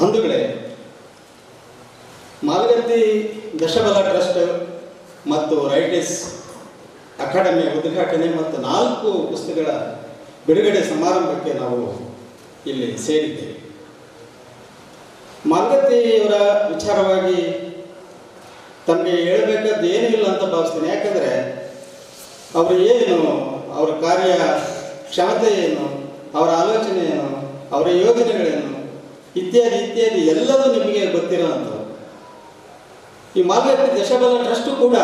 ಬಂಧುಗಳೇ ಮಾಲಗತ್ತಿ ದಶಬಲ ಟ್ರಸ್ಟ್ ಮತ್ತು ರೈಟಿಸ್ ಅಕಾಡೆಮಿಯ ಉದ್ಘಾಟನೆ ಮತ್ತು ನಾಲ್ಕು ಪುಸ್ತಕಗಳ ಬಿಡುಗಡೆ ಸಮಾರಂಭಕ್ಕೆ ನಾವು ಇಲ್ಲಿ ಸೇರಿದ್ದೇವೆ. ಮಾಲಗತ್ತಿಯವರ ವಿಚಾರವಾಗಿ ತಮಗೆ ಹೇಳಬೇಕಾದ್ದು ಏನೂ ಇಲ್ಲ ಅಂತ ಭಾವಿಸ್ತೇನೆ. ಯಾಕಂದರೆ, ಅವರು ಏನು ಅವರ ಕಾರ್ಯ ಕ್ಷಮತೆ ಏನು ಅವರ ಆಲೋಚನೆ ಏನು ಅವರ ಯೋಜನೆಗಳೇನು ಇತ್ಯಾದಿ ಇತ್ಯಾದಿ ಎಲ್ಲವೂ ನಿಮಗೆ ಗೊತ್ತಿರೋವಂಥದ್ದು. ಈ ಮಾರ್ಗಕ್ಕೆ ದಶಬಲ ಟ್ರಸ್ಟು ಕೂಡ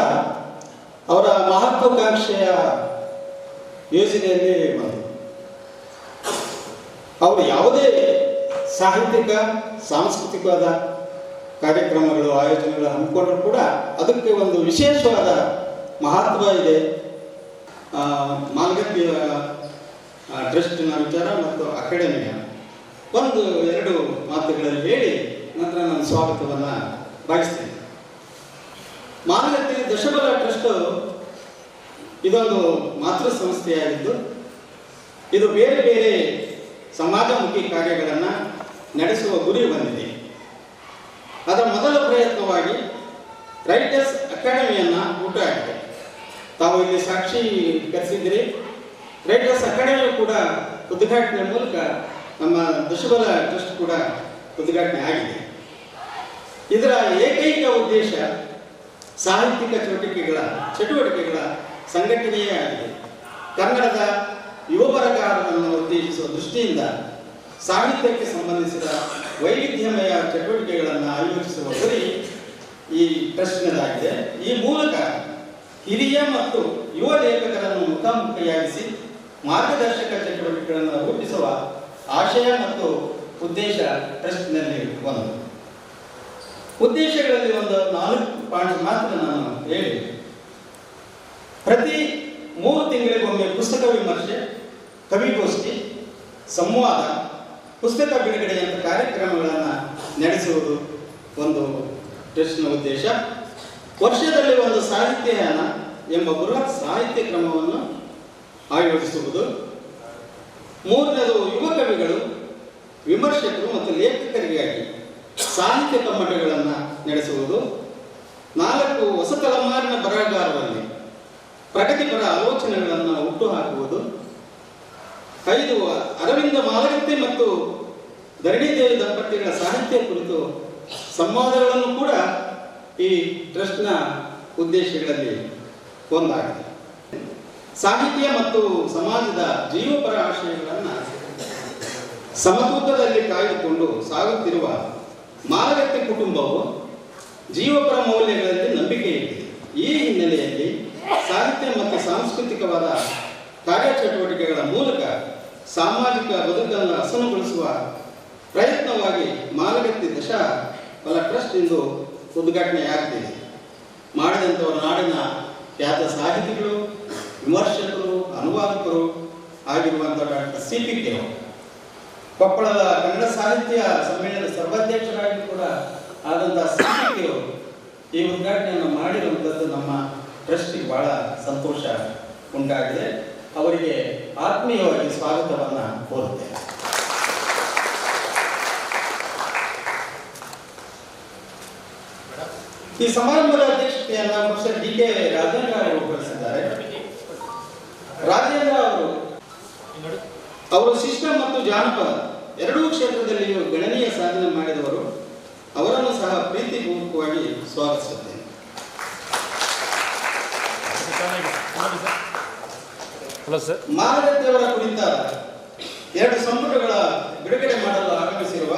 ಅವರ ಮಹತ್ವಾಕಾಂಕ್ಷೆಯ ಯೋಜನೆಯಲ್ಲಿ ಬಂತು ಅವರು ಯಾವುದೇ ಸಾಹಿತ್ಯಿಕ, ಸಾಂಸ್ಕೃತಿಕವಾದ ಕಾರ್ಯಕ್ರಮಗಳು, ಆಯೋಜನೆಗಳು ಹಮ್ಮಿಕೊಂಡ್ರು ಕೂಡ ಅದಕ್ಕೆ ಒಂದು ವಿಶೇಷವಾದ ಮಹತ್ವ ಇದೆ. ಆ, ಟ್ರಸ್ಟ್ನ ವಿಚಾರ ಮತ್ತು ಅಕಾಡೆಮಿಯ. ಒಂದು ಎರಡು ಮಾತುಗಳಲ್ಲಿ ಹೇಳಿ ನಂತರ ನನ್ನ ಸ್ವಾಗತವನ್ನು ಬಯಸ್ತೇನೆ ಮಾನಗತ್ತಿ ದಶಬಲ ಟ್ರಸ್ಟ್ ಇದೊಂದು ಮಾತೃ ಸಂಸ್ಥೆಯಾಗಿದ್ದು ಇದು ಬೇರೆ ಬೇರೆ ಸಮಾಜಮುಖಿ ಕಾರ್ಯಗಳನ್ನು ನಡೆಸುವ ಗುರಿ ಬಂದಿದೆ ಅದರ ಮೊದಲ ಪ್ರಯತ್ನವಾಗಿ ರೈಟರ್ಸ್ ಅಕಾಡೆಮಿಯನ್ನು ಹುಟ್ಟುಹಾಕಿದೆ ತಾವು ಇಲ್ಲಿ ಸಾಕ್ಷಿ ಕರೆಸಿದ್ದೀರಿ. ರೈಟರ್ಸ್ ಅಕಾಡೆಮಿ ಕೂಡ ಉದ್ಘಾಟನೆ ಮೂಲಕ ನಮ್ಮ ದಶಬಲ ಟ್ರಸ್ಟ್ ಕೂಡ ಉದ್ಘಾಟನೆ ಆಗಿದೆ. ಇದರ ಏಕೈಕ ಉದ್ದೇಶ ಸಾಹಿತ್ಯಿಕ ಚಟುವಟಿಕೆಗಳ ಚಟುವಟಿಕೆಗಳ ಸಂಘಟನೆಯೇ ಆಗಿದೆ. ಕನ್ನಡದ ಯುವ ಬರಹಗಾರರನ್ನು ಉತ್ತೇಜಿಸುವ ದೃಷ್ಟಿಯಿಂದ ಸಾಹಿತ್ಯಕ್ಕೆ ಸಂಬಂಧಿಸಿದ ವೈವಿಧ್ಯಮಯ ಚಟುವಟಿಕೆಗಳನ್ನು ಆಯೋಜಿಸುವ ಗುರಿ ಈ ಟ್ರಸ್ಟ್ನದಾಗಿದೆ. ಈ ಮೂಲಕ ಹಿರಿಯ ಮತ್ತು ಯುವ ಲೇಖಕರನ್ನು ಮುಖಾಮುಖಿಯಾಗಿಸಿ ಮಾರ್ಗದರ್ಶಕ ಚಟುವಟಿಕೆಗಳನ್ನು ರೂಪಿಸುವ ಆಶಯ ಮತ್ತು ಉದ್ದೇಶ ಟ್ರಸ್ಟ್ನಲ್ಲಿ ಒಂದು. ಉದ್ದೇಶಗಳಲ್ಲಿ ಒಂದು ನಾಲ್ಕು ಪಾಯಿಂಟ್ ಮಾತ್ರ ನಾನು ಹೇಳಿ ಪ್ರತಿ ಮೂರು ತಿಂಗಳಿಗೊಮ್ಮೆ ಪುಸ್ತಕ ವಿಮರ್ಶೆ, ಕವಿಗೋಷ್ಠಿ, ಸಂವಾದ, ಪುಸ್ತಕ ಬಿಡುಗಡೆಯಂಥ ಕಾರ್ಯಕ್ರಮಗಳನ್ನು ನಡೆಸುವುದು ಒಂದು ಟ್ರಸ್ಟ್ನ ಉದ್ದೇಶ. ವರ್ಷದಲ್ಲಿ ಒಂದು ಸಾಹಿತ್ಯಯಾನ ಎಂಬ ಬೃಹತ್ ಸಾಹಿತ್ಯ ಕ್ರಮವನ್ನು ಆಯೋಜಿಸುವುದು. ಮೂರನೇದು ಯುವ ಕವಿಗಳು, ವಿಮರ್ಶಕರು ಮತ್ತು ಲೇಖಕರಿಗಾಗಿ ಸಾಹಿತ್ಯ ಕಮ್ಮಟಗಳನ್ನು ನಡೆಸುವುದು. ನಾಲ್ಕು ಹೊಸ ತಲೆಮಾರಿನ ಬರಹಗಾರರಲ್ಲಿ ಪ್ರಗತಿಪರ ಆಲೋಚನೆಗಳನ್ನು ಹುಟ್ಟುಹಾಕುವುದು. ಐದು, ಅರವಿಂದ ಮಾಲಗತ್ತಿ ಮತ್ತು ಧರಣಿದೇವಿ ದಂಪತಿಗಳ ಸಾಹಿತ್ಯ ಕುರಿತು ಸಂವಾದಗಳನ್ನು ಕೂಡ ಈ ಟ್ರಸ್ಟ್ನ ಉದ್ದೇಶಗಳಲ್ಲಿ ಒಂದಾಗಿದೆ. ಸಾಹಿತ್ಯ ಮತ್ತು ಸಮಾಜದ ಜೀವಪರ ಆಶಯಗಳನ್ನು ಸಮತೂಕದಲ್ಲಿ ಕಾಯ್ದುಕೊಂಡು ಸಾಗುತ್ತಿರುವ ಮಾಲಗತ್ತಿ ಕುಟುಂಬವು ಜೀವಪರ ಮೌಲ್ಯಗಳಲ್ಲಿ ನಂಬಿಕೆ ಇದೆ. ಈ ಹಿನ್ನೆಲೆಯಲ್ಲಿ ಸಾಹಿತ್ಯ ಮತ್ತು ಸಾಂಸ್ಕೃತಿಕವಾದ ಕಾರ್ಯಚಟುವಟಿಕೆಗಳ ಮೂಲಕ ಸಾಮಾಜಿಕ ಬದುಕನ್ನು ಹಸನುಗೊಳಿಸುವ ಪ್ರಯತ್ನವಾಗಿ ಮಾಲಗತ್ತಿ ದಶ ಬಲ ಟ್ರಸ್ಟ್ ಎಂದು ಉದ್ಘಾಟನೆಯಾಗ್ತಿದೆ. ಮಾಡಿದಂಥವರು ನಾಡಿನ ಖ್ಯಾತ ಸಾಹಿತಿಗಳು, ವಿಮರ್ಶಕರು, ಅನುವಾದಕರು ಆಗಿರುವಂಥ ಡಾಕ್ಟರ್ ಸಿ ಪಿ ಕೆ ಕೊಪ್ಪಳದ ಕನ್ನಡ ಸಾಹಿತ್ಯ ಸಮ್ಮೇಳನದ ಸರ್ವಾಧ್ಯಕ್ಷರಾಗಿ ಕೂಡ ಆದಂತಹ ಸಿ ಈ ಉದ್ಘಾಟನೆಯನ್ನು ಮಾಡಿರುವಂಥದ್ದು ನಮ್ಮ ಟ್ರಸ್ಟಿಗೆ ಬಹಳ ಸಂತೋಷ ಉಂಟಾಗಿದೆ. ಅವರಿಗೆ ಆತ್ಮೀಯವಾಗಿ ಸ್ವಾಗತವನ್ನು ಕೋರುತ್ತೇನೆ. ಈ ಸಮಾರಂಭದ ಅಧ್ಯಕ್ಷತೆಯನ್ನು ಪ್ರೊಫೆಸರ್ ಡಿ ಕೆ ರಾಜೇಂದ್ರ ಅವರು ಕಳಿಸಿದ್ದಾರೆ ರಾಜೇಂದ್ರ ಅವರು ಅವರು ಸಿಸ್ಟಮ್ ಮತ್ತು ಜಾನಪದ ಎರಡೂ ಕ್ಷೇತ್ರದಲ್ಲಿಯೂ ಗಣನೀಯ ಸಾಧನೆ ಮಾಡಿದವರು. ಅವರನ್ನು ಸಹ ಪ್ರೀತಿಪೂರ್ವಕವಾಗಿ ಸ್ವಾಗತಿಸುತ್ತೇನೆ. ಮಾನವತೆಯವರ ಕುರಿತಾದ ಎರಡು ಸಂಪುಟಗಳ ಬಿಡುಗಡೆ ಮಾಡಲು ಆಗಮಿಸಿರುವ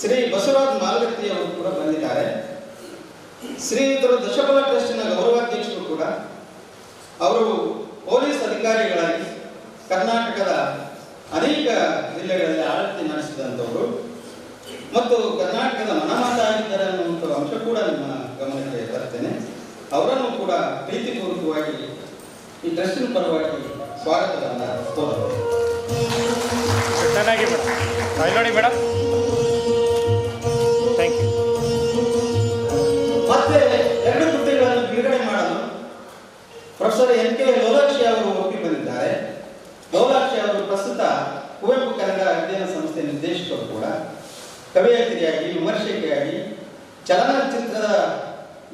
ಶ್ರೀ ಬಸವರಾಜ್ ಮಾಲಗತ್ತಿ ಅವರು ಕೂಡ ಬಂದಿದ್ದಾರೆ. ಶ್ರೀಯುತರು ದಶಬಲ ಟ್ರಸ್ಟಿನ ಗೌರವಾಧ್ಯಕ್ಷರು ಕೂಡ ಅವರು ಪೊಲೀಸ್ ಅಧಿಕಾರಿಗಳಾಗಿ ಕರ್ನಾಟಕದ ಅನೇಕ ಜಿಲ್ಲೆಗಳಲ್ಲಿ ಆಡಳಿತ ನಡೆಸಿದಂಥವರು. ಮತ್ತು ಕರ್ನಾಟಕದ ಮನಮಾತಾಗಿದ್ದಾರೆ ಅನ್ನುವಂಥ ಅಂಶ ಕೂಡ ನಿಮ್ಮ ಗಮನಕ್ಕೆ ತರ್ತೇನೆ ಅವರನ್ನು ಕೂಡ ಪ್ರೀತಿಪೂರ್ವಕವಾಗಿ ಈ ಟ್ರಸ್ಟಿನ ಪರವಾಗಿ ಸ್ವಾಗತವನ್ನು ಚೆನ್ನಾಗಿ madam. Professor N K Lolakshi ಅವರು ಒಪ್ಪಿ ಬಂದಿದ್ದಾರೆ. ಲೋಲಾಕ್ಷಿ ಅವರು ಪ್ರಸ್ತುತ ಕುವೆಂಪು ಕನ್ನಡ ಅಧ್ಯಯನ ಸಂಸ್ಥೆ ನಿರ್ದೇಶಕರು ಕೂಡ. ಕವಯತ್ರಿಯಾಗಿ ವಿಮರ್ಶಕಿಯಾಗಿ, ಚಲನಚಿತ್ರದ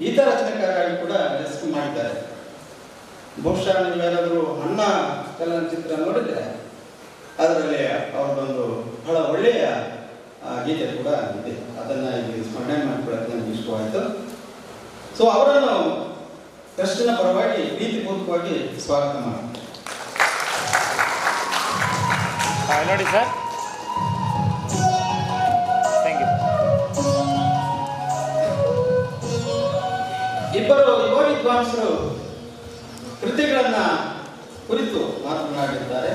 ಈತ ರಚನೆಕಾರರಾಗಿ ಕೂಡ ಹೆಸರು ಮಾಡಿದ್ದಾರೆ. ಬಹುಶಃ ನೀವೇನಾದರೂ ಅಣ್ಣ ಚಲನಚಿತ್ರ ನೋಡಿದ್ರೆ ಅದರಲ್ಲಿ ಅವ್ರದ್ದೊಂದು ಬಹಳ ಒಳ್ಳೆಯ ಗೀತೆ ಕೂಡ ಇದೆ. ಅದನ್ನು ಇಲ್ಲಿ ಸ್ಮರಣೆ ಮಾಡ್ಕೊಳ್ಳೋಕೆ ನನಗೆ ಇಷ್ಟವಾಯಿತು. ಸೊ ಅವರನ್ನು ಟ್ರಸ್ಟಿನ ಪರವಾಗಿ ಪ್ರೀತಿಪೂರ್ವಕವಾಗಿ ಸ್ವಾಗತ ಮಾಡಿ ನೋಡಿ ಸರ್. ಥ್ಯಾಂಕ್ ಯು ಇಬ್ಬರು ಯುವ ವಿದ್ವಾಂಸರು ಕೃತಿಗಳನ್ನ ಕುರಿತು ಮಾತನಾಡಿದ್ದಾರೆ.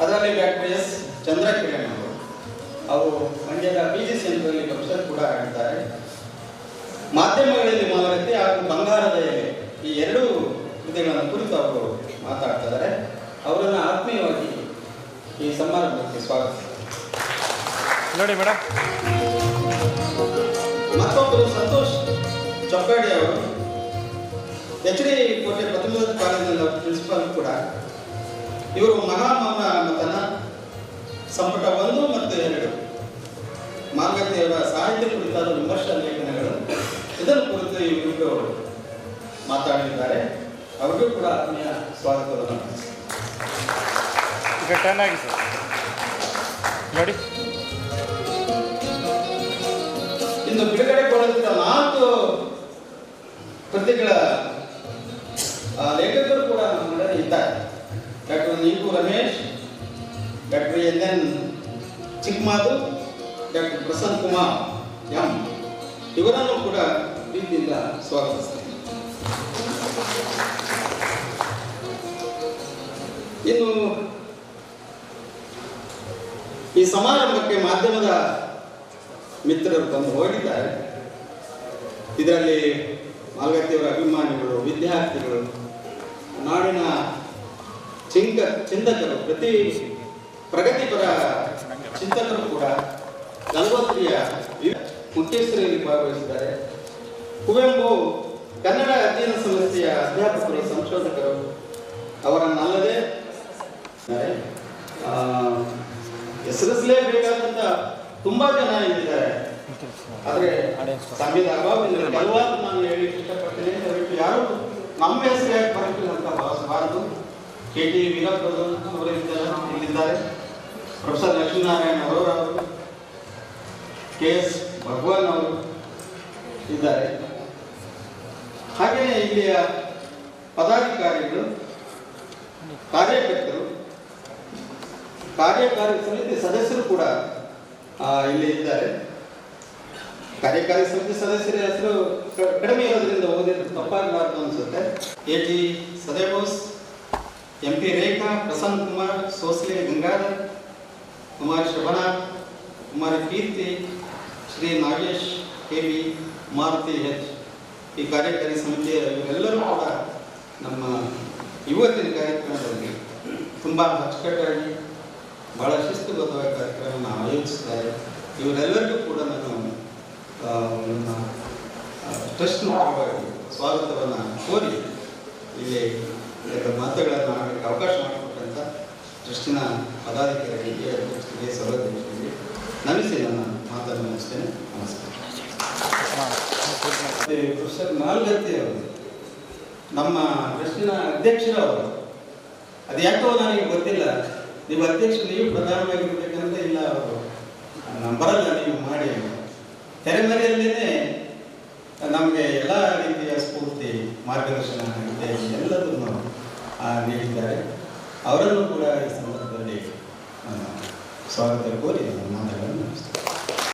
ಅದರಲ್ಲಿ ಡಾಕ್ಟರ್ ಎಸ್. ಚಂದ್ರಕಿರಣ್ ಅವರು ಅವರು ಮಂಡ್ಯದ ಬಿ ಜಿ ಸಿ ಪ್ರೊಫೆಸರ್ ಕೂಡ ಆಗಿದ್ದಾರೆ. ಮಾಧ್ಯಮಗಳಲ್ಲಿ ಮಾನವತೆ ಹಾಗೂ ಬಂಗಾರದ ಎಲೆ. ಈ ಎರಡು ಹುದ್ದೆಗಳನ್ನು ಕುರಿತು ಅವರು ಮಾತಾಡ್ತಿದ್ದಾರೆ ಅವರನ್ನು ಆತ್ಮೀಯವಾಗಿ ಈ ಸಮಾರಂಭಕ್ಕೆ ಸ್ವಾಗತ ನೋಡಿ ಮೇಡಮ್ ಮತ್ತೊಬ್ಬರು ಸಂತೋಷ್ ಚೊಪ್ಪಾಡಿ ಅವರು. ಎಚ್ ಡಿ ಕೋಟೆ ಪ್ರತಿಭಾ ಕಾಲೇಜಿನ ಪ್ರಿನ್ಸಿಪಾಲ್ ಕೂಡ. ಇವರು ಮಹಾಮೌನ ಮತನ ಸಂಪುಟ ಒಂದು ಮತ್ತು ಎರಡು. ಮಾರ್ಗತೆಯವರ ಸಾಹಿತ್ಯ ಕುರಿತಾದ ವಿಮರ್ಶಾ ಲೇಖನಗಳು. ಇದನ್ನು ಕುರಿತು ಇವರು ಮಾತಾಡಿದ್ದಾರೆ. ಅವರಿಗೂ ಕೂಡ ಆತ್ಮೀಯ ಸ್ವಾಗತವನ್ನು ಈಗ ಬಿಡುಗಡೆ ಆಗಿ ಸರ್. ನೋಡಿ. ಇಂದು ಬಿಡುಗಡೆಗೊಳ್ಳುತ್ತಿದ್ದ ನಾಲ್ಕು ಕೃತಿಗಳ ಲೇಖಕರು ಕೂಡ ನಮ್ಮ ಇದ್ದಾರೆ. Doctor Neepu Ramesh doctor N N Chikkamadu doctor Prasanna Kumar M. ಇವರನ್ನು ಕೂಡ ಪ್ರೀತಿಯಿಂದ ಸ್ವಾಗತಿಸ್ತೇನೆ ಇನ್ನು ಈ ಸಮಾರಂಭಕ್ಕೆ ಮಾಧ್ಯಮದ ಮಿತ್ರರು ತಂದು ಹೋಗಿದ್ದಾರೆ. ಇದರಲ್ಲಿ ಮಾಲ್ಗತ್ತಿಯವರ ಅಭಿಮಾನಿಗಳು, ವಿದ್ಯಾರ್ಥಿಗಳು, ನಾಡಿನ ಚಿಂಕ ಚಿಂತಕರು, ಪ್ರತಿ ಪ್ರಗತಿಪರ ಚಿಂತಕರು ಕೂಡ ಗಂಗೋತ್ರಿಯ ಮುಖ್ಯಸ್ಥರಲ್ಲಿ ಭಾಗವಹಿಸಿದ್ದಾರೆ. ಕುವೆಂಪು ಕನ್ನಡ ಅಧ್ಯಯನ ಸಂಸ್ಥೆಯ ಅಧ್ಯಾಪಕರು, ಸಂಶೋಧಕರು ಅವರನ್ನಲ್ಲದೆ ಹೆಸರಿಸಲೇ ಬೇಕಾದಂತ ಹೆಸರಿಸಲೇಬೇಕಾದಂತ ತುಂಬಾ ಜನ ಇದ್ದಾರೆ ಆದ್ರೆ ಸಂಗೀತ ಕೆಲವಾರು ನಾನು ಹೇಳಿ ಇಷ್ಟಪಡ್ತೇನೆ, ದಯವಿಟ್ಟು ಯಾರು ನಮ್ಮ ಹೆಸರು ಯಾಕೆ ಅಂತ ಭಾವಿಸಬಾರದು. ಕೆ ಟಿ ವೀರಪ್ರಸಾದ್ ಅವರು ಪ್ರೊಫೆಸರ್ ಲಕ್ಷ್ಮೀನಾರಾಯಣ ಅವರು ಕೆ ಎಸ್ ಭಗವಾನ್ ಅವರು ಇದ್ದಾರೆ. ಹಾಗೆಯೇ ಇಲ್ಲಿಯ ಪದಾಧಿಕಾರಿಗಳು, ಕಾರ್ಯಕರ್ತರು, ಕಾರ್ಯಕಾರಿ ಸಮಿತಿ ಸದಸ್ಯರು ಕೂಡ ಇಲ್ಲಿ ಇದ್ದಾರೆ. ಕಾರ್ಯಕಾರಿ ಸಮಿತಿ ಸದಸ್ಯರ ಹೆಸರು ಕಡಿಮೆ ಇರೋದ್ರಿಂದ ಓದಿದ್ರೆ ತಪ್ಪಾಗಬಾರದು ಅನ್ಸುತ್ತೆ. A T Sadebos, M P Rekha, Prasanna Kumar, Sosle Gangadhar, Kumar Shabana, Kumar Keerthi, Shri Nagesh, K Maruti H. ಈ ಕಾರ್ಯಕಾರಿ ಸಮಿತಿಯ ಇವರೆಲ್ಲರೂ ಕೂಡ ನಮ್ಮ ಇವತ್ತಿನ ಕಾರ್ಯಕ್ರಮದಲ್ಲಿ ತುಂಬ ಅಚ್ಚುಕಟ್ಟಾಗಿ ಬಹಳ ಶಿಸ್ತುಬದ್ಧವಾದ ಕಾರ್ಯಕ್ರಮವನ್ನು ಆಯೋಜಿಸಿದ್ದಾರೆ ಇವರೆಲ್ಲರಿಗೂ ಕೂಡ ನಾನು ನಮ್ಮ ಟ್ರಸ್ಟ್ ಪರವಾಗಿ ಸ್ವಾಗತವನ್ನು ಕೋರಿ ಇಲ್ಲಿ ಎರಡು ಮಾತುಗಳನ್ನು ಆಡಲಿಕ್ಕೆ ಅವಕಾಶ ಮಾಡಿಕೊಟ್ಟಂಥ ಟ್ರಸ್ಟಿನ ಪದಾಧಿಕಾರಿಗಳಿಗೆ, ಅಧ್ಯಕ್ಷರಿಗೆ ಸಭಾಧ್ಯಕ್ಷರಿಗೆ ನಮಿಸಿ ನನ್ನ ಮಾತನ್ನು ನಮಸ್ಕಾರ. ಪ್ರೊಫೆಸರ್ ನಾಲ್ಗತ್ತಿ ಅವರು, ನಮ್ಮ ಟ್ರಸ್ಟಿನ ಅಧ್ಯಕ್ಷರವರು ಅದು ಯಾಕೋ ನನಗೆ ಗೊತ್ತಿಲ್ಲ. ನೀವು ಅಧ್ಯಕ್ಷ ನೀವು ಪ್ರಧಾನವಾಗಿರ್ಬೇಕಂತ ಇಲ್ಲ ಅವರು. ನಾನು ಬರಲ್ಲ, ನೀವು ಮಾಡಿ ತೆರೆಮರೆಯಲ್ಲೇ ನಮಗೆ ಎಲ್ಲ ರೀತಿಯ ಸ್ಫೂರ್ತಿ, ಮಾರ್ಗದರ್ಶನ ಆಗಿದೆ ಎಲ್ಲದನ್ನು ನೀಡಿದ್ದಾರೆ. ಅವರನ್ನು ಕೂಡ ಈ ಸಂದರ್ಭದಲ್ಲಿ ಸ್ವಾಗತ ಕೋರಿ ಮುಗಿಸ್ತೇನೆ